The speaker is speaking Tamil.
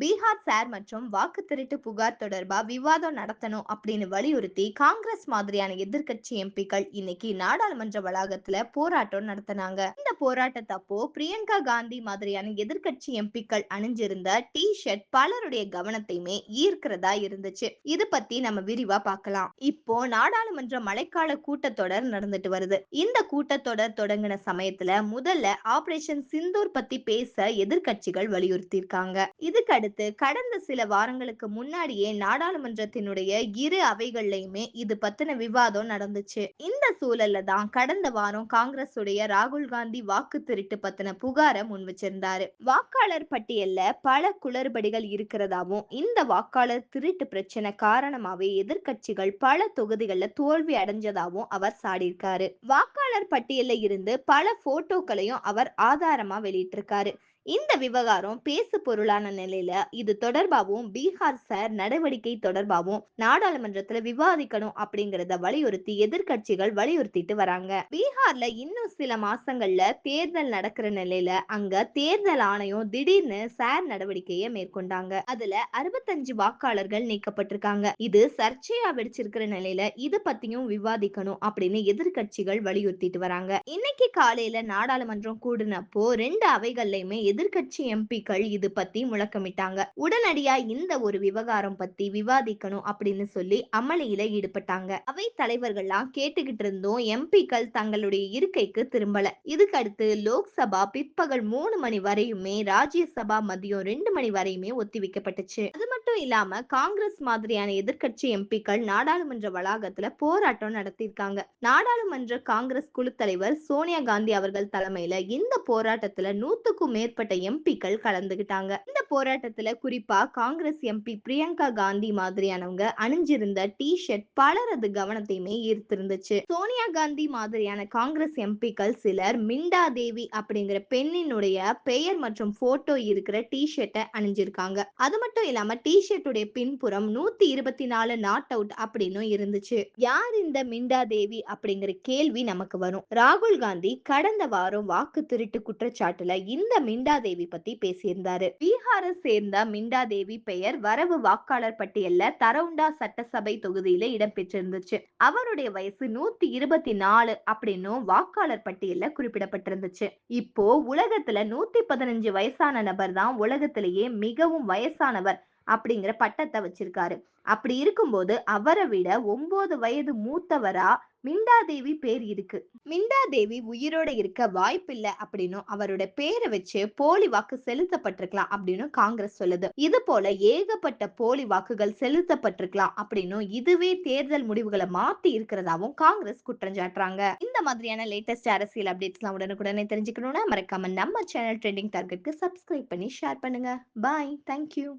பீகார் சார் மற்றும் வாக்கு திருட்டு புகார் தொடர்பா விவாதம் நடத்தணும் அப்படின்னு வலியுறுத்தி காங்கிரஸ் மாதிரியான எதிர்க்கட்சி எம்பிக்கள் இன்னைக்கு நாடாளுமன்ற வளாகத்துல போராட்டம் நடத்தினாங்க. இந்த போராட்டத்தப்போ பிரியங்கா காந்தி மாதிரியான எதிர்க்கட்சி எம்பிக்கள் அணிஞ்சிருந்த டி ஷர்ட் பலருடைய கவனத்தையுமே ஈர்க்கிறதா இருந்துச்சு. இது பத்தி நம்ம விரிவா பார்க்கலாம். இப்போ நாடாளுமன்ற மழைக்கால கூட்டத்தொடர் நடந்துட்டு வருது. இந்த கூட்டத்தொடர் தொடங்கின சமயத்துல முதல்ல ஆபரேஷன் சிந்தூர் பத்தி பேச எதிர்க்கட்சிகள் வலியுறுத்தியிருக்காங்க. இதுக்கு அடுத்து கடந்த சில வாரங்களுக்கு முன்னாடியே நாடாளுமன்றத்தினுடைய இரு அவைகள்லயுமே இது பத்தின விவாதம் நடந்துச்சு. இந்த சூழல்ல தான் கடந்த வாரம் காங்கிரஸ் உடைய ராகுல் காந்தி வாக்கு திருட்டு பத்தின புகாரை முன் வச்சிருந்தாரு. வாக்காளர் பட்டியல்ல பல குளறுபடிகள் இருக்கிறதாவும் இந்த வாக்காளர் திருட்டு பிரச்சனை காரணமாவே எதிர்க்கட்சிகள் பல தொகுதிகளில் தோல்வி அடைஞ்சதாவும் அவர் சாடியிருக்காரு. வாக்காளர் பட்டியல்ல இருந்து பல போட்டோக்களையும் அவர் ஆதாரமா வெளியிட்டிருக்காரு. இந்த விவகாரம் பேசு பொருளான நிலையில இது தொடர்பாகவும் பீகார் சார் நடவடிக்கை தொடர்பாகவும் நாடாளுமன்றத்துல விவாதிக்கணும் அப்படிங்கறத வலியுறுத்தி எதிர்க்கட்சிகள் வலியுறுத்திட்டு வராங்க. பீகார்ல இன்னும் சில மாசங்கள்ல தேர்தல் நடக்கிற நிலையில அங்க தேர்தல் ஆணையம் திடீர்னு சார் நடவடிக்கையை மேற்கொண்டாங்க. அதுல அறுபத்தஞ்சு வாக்காளர்கள் நீக்கப்பட்டிருக்காங்க. இது சர்ச்சையா வெடிச்சிருக்கிற நிலையில இது பத்தியும் விவாதிக்கணும் அப்படின்னு எதிர்கட்சிகள் வலியுறுத்திட்டு வராங்க. இன்னைக்கு காலையில நாடாளுமன்றம் கூடினப்போ ரெண்டு அவைகள்லயுமே எதிர்கட்சி எம்பிக்கள் இது பத்தி முழக்கமிட்டாங்க. உடனடியா இந்த ஒரு விவகாரம் பத்தி விவாதிக்கணும் அப்படின்னு சொல்லி அமளியில ஈடுபட்டாங்க. அவை தலைவர்கள்லாம் கேட்டுக்கிட்டு இருந்தோம் எம்பிக்கள் தங்களுடைய இருக்கைக்கு திரும்பல. இதுக்கடுத்து லோக்சபா பிற்பகல் மூணு மணி வரையுமே ராஜ்யசபா மதியம் ரெண்டு மணி வரையுமே ஒத்திவைக்கப்பட்டுச்சு. அது மட்டும் இல்லாம காங்கிரஸ் மாதிரியான எதிர்க்கட்சி எம்பிக்கள் நாடாளுமன்ற வளாகத்துல போராட்டம் நடத்தியிருக்காங்க. நாடாளுமன்ற காங்கிரஸ் குழு தலைவர் சோனியா காந்தி அவர்கள் தலைமையில இந்த போராட்டத்துல நூத்துக்கும் மேற்பட்ட எம்பிக்கள் கலந்துகிட்டாங்க. இந்த போராட்டத்துல குறிப்பா காங்கிரஸ் எம்பி பிரியங்கா காந்தி மாதிரியானவங்க அணிஞ்சிருந்த டி ஷர்ட் பலரது கவனத்தையுமே ஈர்த்திருந்துச்சு. சோனியா காந்தி மாதிரியான காங்கிரஸ் எம்பிக்கள் சிலர் மிண்டா தேவி அப்படிங்கிற பெண்ணினுடைய பெயர் மற்றும் போட்டோ இருக்கிற டி ஷர்ட்டை அணிஞ்சிருக்காங்க. அது மட்டும் இல்லாம டி டிஷர்ட்டுடைய பின்புறம் நூத்தி இருபத்தி நாலு நாட் அவுட் அப்படின்னு இருந்துச்சு. யார் இந்த மிண்டா தேவி அப்படிங்கிற கேள்வி நமக்கு வரும். ராகுல் காந்தி கடந்த வாரம் வாக்கு திருட்டு குற்றச்சாட்டுல இந்த மிண்டா தேவி பத்தி பேசியிருந்தாரு. பீகாரை சேர்ந்த மிண்டா தேவி பெயர் வரவு வாக்காளர் பட்டியல்ல தரவுண்டா சட்டசபை தொகுதியில இடம்பெற்றிருந்துச்சு அவருடைய வயசு நூத்தி இருபத்தி நாலு அப்படின்னும் வாக்காளர் பட்டியல்ல குறிப்பிடப்பட்டிருந்துச்சு. இப்போ உலகத்துல நூத்தி பதினஞ்சு வயசான நபர் தான் உலகத்திலேயே மிகவும் வயசானவர். அப்படிங்கிற பட்டத்தை வச்சிருக்காரு. அப்படி இருக்கும்போது அவரை விட ஒன்பது வயது மூத்தவரா மிண்டாதேவி பேர் இருக்கு. மிண்டாதேவி உயிரோட இருக்க வாய்ப்பில்லை அப்படின்னும் அவரோட பேரை வச்சு போலி வாக்கு செலுத்தப்பட்டிருக்கலாம் அப்படின்னு காங்கிரஸ் சொல்லுது. இது போல ஏகப்பட்ட போலி வாக்குகள் செலுத்தப்பட்டிருக்கலாம் அப்படின்னும் இதுவே தேர்தல் முடிவுகளை மாத்தி இருக்கிறதாவும் காங்கிரஸ் குற்றஞ்சாட்டுறாங்க இந்த மாதிரியான லேட்டஸ்ட் அரசியல் அப்டேட்ஸ்லாம் உடனுக்குடனே தெரிஞ்சுக்கணும்னா மறக்காம நம்ம சேனல் ட்ரெண்டிங் டார்கெட்க்கு சப்ஸ்கிரைப் பண்ணி ஷேர் பண்ணுங்க. Bye thank you